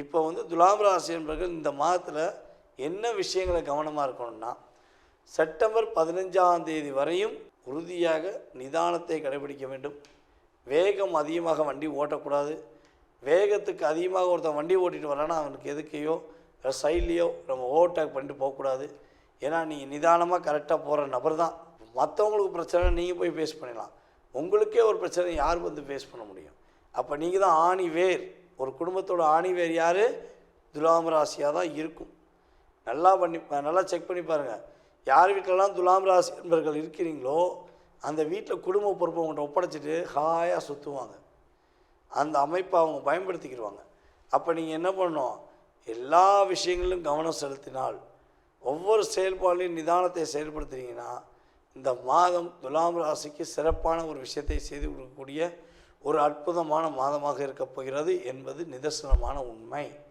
இப்போ வந்து துலாம் ராசி என்பவர்கள் இந்த மாதத்தில் என்ன விஷயங்களை கவனமாக இருக்கணும்னா செப்டம்பர் பதினஞ்சாம் தேதி வரையும் உறுதியாக நிதானத்தை கடைபிடிக்க வேண்டும். வேகம் அதிகமாக வண்டி ஓட்டக்கூடாது. வேகத்துக்கு அதிகமாக ஒருத்தன் வண்டி ஓட்டிட்டு வரானா அவனுக்கு எதுக்கையோ சைட்லேயோ நம்ம ஓவர்டேக் பண்ணிட்டு போகக்கூடாது. ஏன்னா நீங்கள் நிதானமாக கரெக்டாக போகிற நபர் தான். மற்றவங்களுக்கு பிரச்சனை நீங்கள் போய் ஃபேஸ் பண்ணிடலாம். உங்களுக்கே ஒரு பிரச்சனை யார் வந்து ஃபேஸ் பண்ண முடியும்? அப்போ நீங்கள் தான் ஆணி வேர். ஒரு குடும்பத்தோட ஆணி வேர் யார்? துலாம் ராசியாக தான் இருக்கும். நல்லா பண்ணி நல்லா செக் பண்ணி பாருங்கள் யார் வீட்டிலலாம் துலாம் ராசி என்பவர்கள் இருக்கிறீங்களோ அந்த வீட்டில் குடும்ப பொறுப்பை அவங்கள்ட்ட ஒப்படைச்சிட்டு ஹாயாக சுற்றுவாங்க அந்த அமைப்பை அவங்க பயன்படுத்திக்கிடுவாங்க அப்போ நீங்கள் என்ன பண்ணணும்? எல்லா விஷயங்களிலும் கவனம் செலுத்தினால் ஒவ்வொரு செயல்பாடுலையும் நிதானத்தை செயல்படுத்துகிறீங்கன்னா இந்த மாதம் துலாம் ராசிக்கு சிறப்பான ஒரு விஷயத்தை செய்து கொடுக்கக்கூடிய ஒரு அற்புதமான மாதமாக இருக்கப் போகிறது என்பது நிதர்சனமான உண்மை.